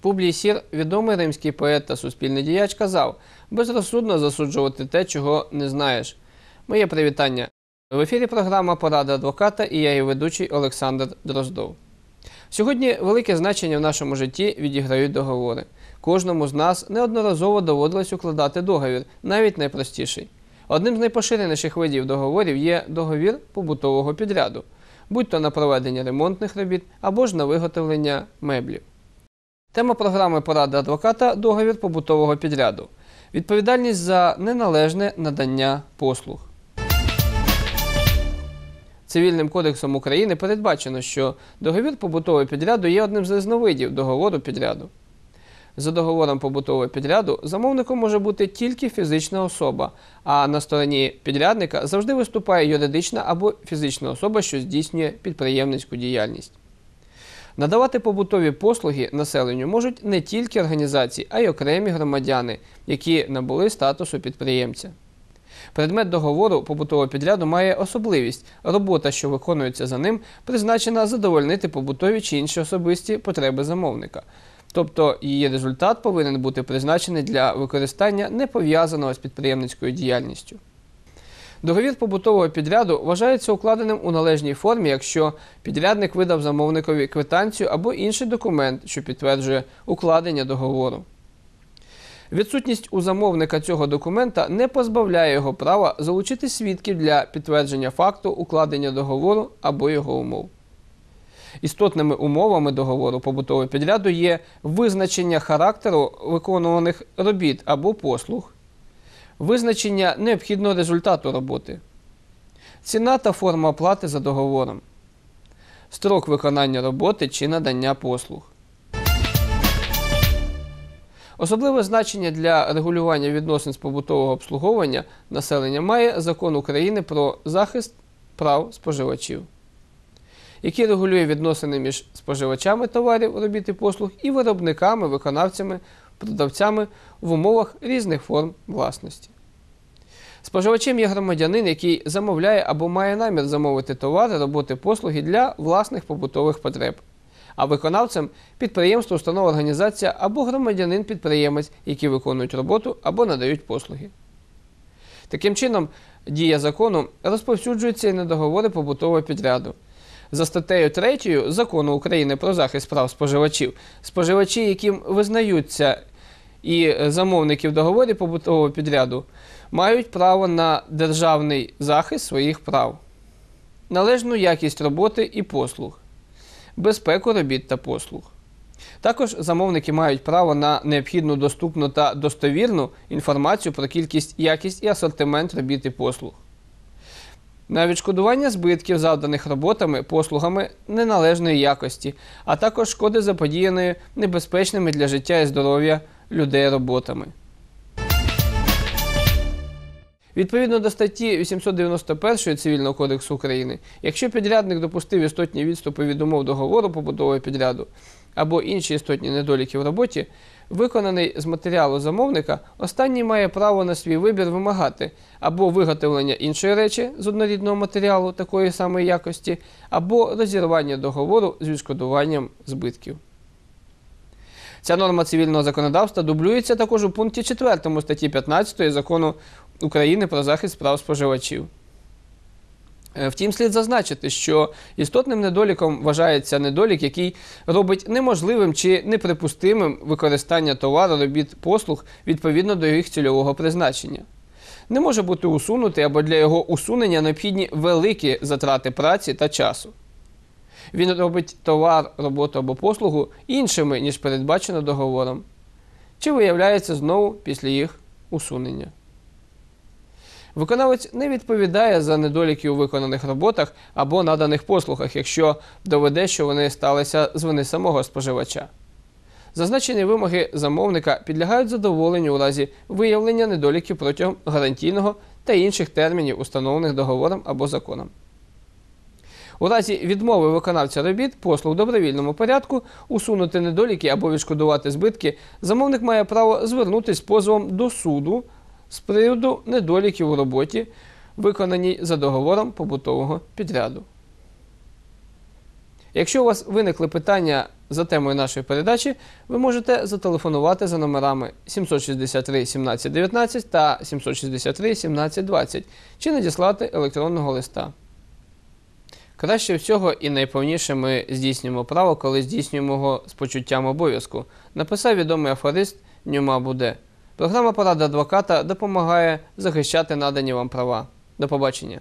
Публій Сір, відомий римський поет та суспільний діяч, казав безрозсудно засуджувати те, чого не знаєш. Моє привітання. В ефірі програма Порада адвоката і я її ведучий Олександр Дроздов. Сьогодні велике значення в нашому житті відіграють договори. Кожному з нас неодноразово доводилось укладати договір, навіть найпростіший. Одним з найпоширеніших видів договорів є договір побутового підряду, будь то на проведення ремонтних робіт або ж на виготовлення меблів. Тема програми Порада адвоката договір побутового підряду. Відповідальність за неналежне надання послуг. Цивільним кодексом України передбачено, що договір побутового підряду є одним з різновидів договору підряду. За договором побутового підряду замовником може бути тільки фізична особа, а на стороні підрядника завжди виступає юридична або фізична особа, що здійснює підприємницьку діяльність. Надавати побутові послуги населенню можуть не тільки організації, а й окремі громадяни, які набули статусу підприємця. Предмет договору побутового підряду має особливість. Робота, що виконується за ним, призначена задовольнити побутові чи інші особисті потреби замовника. Тобто її результат повинен бути призначений для використання не пов'язаного з підприємницькою діяльністю. Договір побутового підряду вважається укладеним у належній формі, якщо підрядник видав замовникові квитанцію або інший документ, що підтверджує укладення договору. Відсутність у замовника цього документа не позбавляє його права залучити свідків для підтвердження факту укладення договору або його умов. Істотними умовами договору побутового підряду є визначення характеру виконуваних робіт або послуг, визначення необхідного результату роботи, ціна та форма оплати за договором, строк виконання роботи чи надання послуг. Особливе значення для регулювання відносин з побутового обслуговування населення має закон України про захист прав споживачів, який регулює відносини між споживачами товарів, робіт і послуг і виробниками, виконавцями, продавцями в умовах різних форм власності. Споживачем є громадянин, який замовляє або має намір замовити товари, роботи, послуги для власних побутових потреб а виконавцем підприємство, установа, організація або громадянин-підприємець, які виконують роботу або надають послуги. Таким чином, дія закону розповсюджується і на договори побутового підряду. За статтею 3 закону України про захист прав споживачів, споживачі, яким визнаються і замовники в договорі побутового підряду, мають право на державний захист своїх прав, належну якість роботи і послуг безпеку робіт та послуг. Також замовники мають право на необхідну доступну та достовірну інформацію про кількість, якість і асортимент робіт і послуг. На відшкодування збитків, завданих роботами, послугами неналежної якості, а також шкоди заподіяної небезпечними для життя і здоров'я людей роботами. Відповідно до статті 891 Цивільного кодексу України, якщо підрядник допустив істотні відступи від умов договору побудового підряду або інші істотні недоліки в роботі, виконаний з матеріалу замовника, останній має право на свій вибір вимагати або виготовлення іншої речі з однорідного матеріалу такої самої якості, або розірвання договору з відшкодуванням збитків. Ця норма цивільного законодавства дублюється також у пункті 4 статті 15 закону України про захист прав споживачів. Е, втім, слід зазначити, що істотним недоліком вважається недолік, який робить неможливим чи неприпустимим використання товару, робіт послуг відповідно до їх цільового призначення. Не може бути усунутий або для його усунення необхідні великі затрати праці та часу. Він робить товар, роботу або послугу іншими, ніж передбачено договором, чи виявляється знову після їх усунення. Виконавець не відповідає за недоліки у виконаних роботах або наданих послугах, якщо доведе, що вони сталися з вини самого споживача. Зазначені вимоги замовника підлягають задоволенню у разі виявлення недоліків протягом гарантійного та інших термінів, установлених договором або законом. У разі відмови виконавця робіт послуг в добровільному порядку усунути недоліки або відшкодувати збитки, замовник має право звернутися з позовом до суду з приводу недоліків у роботі, виконаній за договором побутового підряду. Якщо у вас виникли питання за темою нашої передачі, ви можете зателефонувати за номерами 763 17 19 та 763 17 20 чи надіслати електронного листа. Краще всього і найповніше ми здійснюємо право, коли здійснюємо його з почуттям обов'язку. Написав відомий афорист Нюма Буде. Програма Порада адвоката допомагає захищати надані вам права. До побачення.